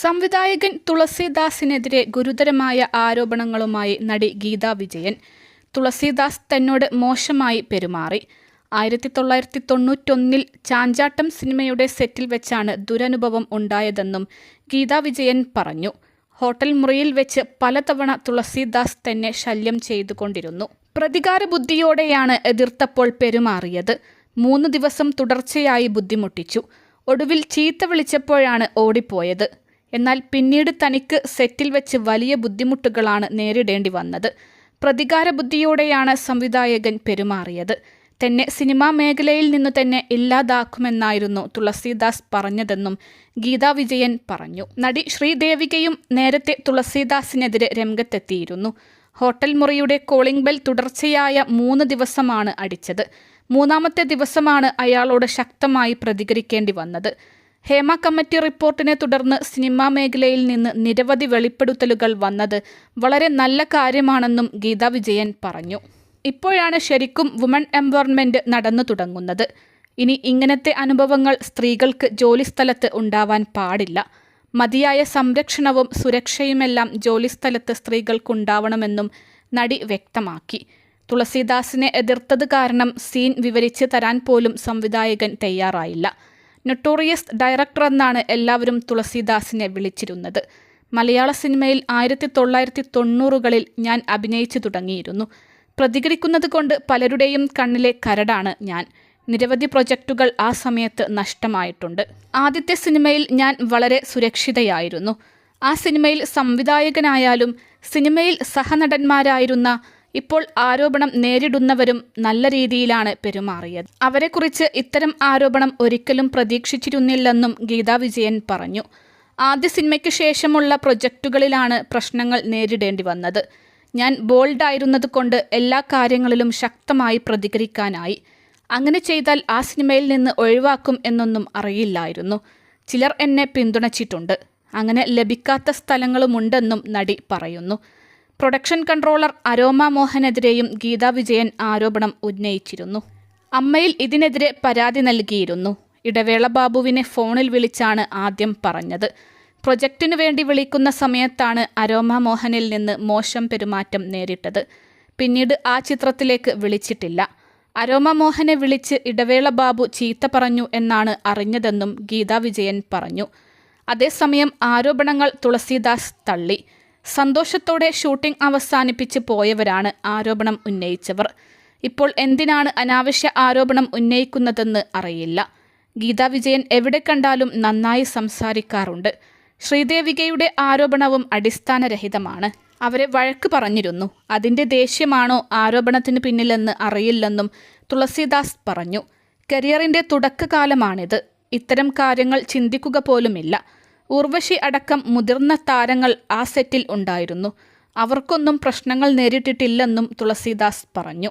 സംവിധായകൻ തുളസീദാസിനെതിരെ ഗുരുതരമായ ആരോപണങ്ങളുമായി നടി ഗീതാ വിജയൻ. തുളസീദാസ് തന്നോട് മോശമായി പെരുമാറി. ആയിരത്തി തൊള്ളായിരത്തി തൊണ്ണൂറ്റൊന്നിൽ ചാഞ്ചാട്ടം സിനിമയുടെ സെറ്റിൽ വെച്ചാണ് ദുരനുഭവം ഉണ്ടായതെന്നും ഗീതാ വിജയൻ പറഞ്ഞു. ഹോട്ടൽ മുറിയിൽ വെച്ച് പലതവണ തുളസീദാസ് തന്നെ ശല്യം ചെയ്തുകൊണ്ടിരുന്നു. പ്രതികാര ബുദ്ധിയോടെയാണ് എതിർത്തപ്പോൾ പെരുമാറിയത്. മൂന്ന് ദിവസം തുടർച്ചയായി ബുദ്ധിമുട്ടിച്ചു. ഒടുവിൽ ചീത്ത വിളിച്ചപ്പോഴാണ് ഓടിപ്പോയത്. എന്നാൽ പിന്നീട് തനിക്ക് സെറ്റിൽ വെച്ച് വലിയ ബുദ്ധിമുട്ടുകളാണ് നേരിടേണ്ടി വന്നത്. പ്രതികാര ബുദ്ധിയോടെയാണ് സംവിധായകൻ പെരുമാറിയത്. തന്നെ സിനിമാ മേഖലയിൽ നിന്ന് തന്നെ ഇല്ലാതാക്കുമെന്നായിരുന്നു തുളസീദാസ് പറഞ്ഞതെന്നും ഗീതാ വിജയൻ പറഞ്ഞു. നടി ശ്രീദേവികയും നേരത്തെ തുളസീദാസിനെതിരെ രംഗത്തെത്തിയിരുന്നു. ഹോട്ടൽ മുറിയുടെ കോളിംഗ് ബെൽ തുടർച്ചയായ മൂന്ന് ദിവസമാണ് അടിച്ചത്. മൂന്നാമത്തെ ദിവസമാണ് അയാളോട് ശക്തമായി പ്രതികരിക്കേണ്ടി വന്നത്. ഹേമ കമ്മിറ്റി റിപ്പോർട്ടിനെ തുടർന്ന് സിനിമാ മേഖലയിൽ നിന്ന് നിരവധി വെളിപ്പെടുത്തലുകൾ വന്നത് വളരെ നല്ല കാര്യമാണെന്നും ഗീത വിജയൻ പറഞ്ഞു. ഇപ്പോഴാണ് ശരിക്കും വുമൺ എംപവർമെന്റ് നടന്നു തുടങ്ങുന്നത്. ഇനി ഇങ്ങനത്തെ അനുഭവങ്ങൾ സ്ത്രീകൾക്ക് ജോലിസ്ഥലത്ത് ഉണ്ടാവാൻ പാടില്ല. മതിയായ സംരക്ഷണവും സുരക്ഷയുമെല്ലാം ജോലിസ്ഥലത്ത് സ്ത്രീകൾക്കുണ്ടാവണമെന്നും നടി വ്യക്തമാക്കി. തുളസീദാസിനെ എതിർത്തത് കാരണം സീൻ വിവരിച്ച് തരാൻ പോലും സംവിധായകൻ തയ്യാറായില്ല. നൊട്ടോറിയസ് ഡയറക്ടർ എന്നാണ് എല്ലാവരും തുളസിദാസിനെ വിളിച്ചിരുന്നത്. മലയാള സിനിമയിൽ ആയിരത്തി തൊള്ളായിരത്തി തൊണ്ണൂറുകളിൽ ഞാൻ അഭിനയിച്ചു തുടങ്ങിയിരുന്നു. പ്രതികരിക്കുന്നത് കൊണ്ട് പലരുടെയും കണ്ണിലെ കരടാണ് ഞാൻ. നിരവധി പ്രൊജക്റ്റുകൾ ആ സമയത്ത് നഷ്ടമായിട്ടുണ്ട്. ആദ്യത്തെ സിനിമയിൽ ഞാൻ വളരെ സുരക്ഷിതയായിരുന്നു. ആ സിനിമയിൽ സംവിധായകനായാലും സിനിമയിൽ സഹനടന്മാരായിരുന്ന ഇപ്പോൾ ആരോപണം നേരിടുന്നവരും നല്ല രീതിയിലാണ് പെരുമാറിയത്. അവരെക്കുറിച്ച് ഇത്തരം ആരോപണം ഒരിക്കലും പ്രതീക്ഷിച്ചിരുന്നില്ലെന്നും ഗീതാ വിജയൻ പറഞ്ഞു. ആദ്യ സിനിമയ്ക്ക് ശേഷമുള്ള പ്രൊജക്റ്റുകളിലാണ് പ്രശ്നങ്ങൾ നേരിടേണ്ടി വന്നത്. ഞാൻ ബോൾഡായിരുന്നത് കൊണ്ട് എല്ലാ കാര്യങ്ങളിലും ശക്തമായി പ്രതികരിക്കാനായി. അങ്ങനെ ചെയ്താൽ ആ സിനിമയിൽ നിന്ന് ഒഴിവാക്കും എന്നൊന്നും അറിയില്ലായിരുന്നു. ചിലർ എന്നെ പിന്തുണച്ചിട്ടുണ്ട്. അങ്ങനെ ലഭിക്കാത്ത സ്ഥലങ്ങളുമുണ്ടെന്നും നടി പറയുന്നു. പ്രൊഡക്ഷൻ കൺട്രോളർ അരോമ മോഹനെതിരെയും ഗീതാ വിജയൻ ആരോപണം ഉന്നയിച്ചിരുന്നു. അമ്മയിൽ ഇതിനെതിരെ പരാതി നൽകിയിരുന്നു. ഇടവേള ബാബുവിനെ ഫോണിൽ വിളിച്ചാണ് ആദ്യം പറഞ്ഞത്. പ്രൊജക്റ്റിനു വേണ്ടി വിളിക്കുന്ന സമയത്താണ് അരോമ മോഹനിൽ നിന്ന് മോശം പെരുമാറ്റം നേരിട്ടത്. പിന്നീട് ആ ചിത്രത്തിലേക്ക് വിളിച്ചിട്ടില്ല. അരോമ മോഹനെ വിളിച്ച് ഇടവേള ബാബു ചീത്ത പറഞ്ഞു എന്നാണ് അറിഞ്ഞതെന്നും ഗീതാ വിജയൻ പറഞ്ഞു. അതേസമയം ആരോപണങ്ങൾ തുളസീദാസ് തള്ളി. സന്തോഷത്തോടെ ഷൂട്ടിംഗ് അവസാനിപ്പിച്ച് പോയവരാണ് ആരോപണം ഉന്നയിച്ചവർ. ഇപ്പോൾ എന്തിനാണ് അനാവശ്യ ആരോപണം ഉന്നയിക്കുന്നതെന്ന് അറിയില്ല. ഗീതാ വിജയൻ എവിടെ കണ്ടാലും നന്നായി സംസാരിക്കാറുണ്ട്. ശ്രീദേവികയുടെ ആരോപണവും അടിസ്ഥാനരഹിതമാണ്. അവരെ വഴക്ക് പറഞ്ഞിരുന്നു. അതിന്റെ ദേഷ്യമാണോ ആരോപണത്തിന് പിന്നിലെന്ന് അറിയില്ലെന്നും തുളസീദാസ് പറഞ്ഞു. കരിയറിന്റെ തുടക്കകാലമാണിത്. ഇത്തരം കാര്യങ്ങൾ ചിന്തിക്കുക പോലുമില്ല. ഉർവശി അടക്കം മുതിർന്ന താരങ്ങൾ ആ സെറ്റിൽ ഉണ്ടായിരുന്നു. അവർക്കൊന്നും പ്രശ്നങ്ങൾ നേരിട്ടിട്ടില്ലെന്നും തുളസീദാസ് പറഞ്ഞു.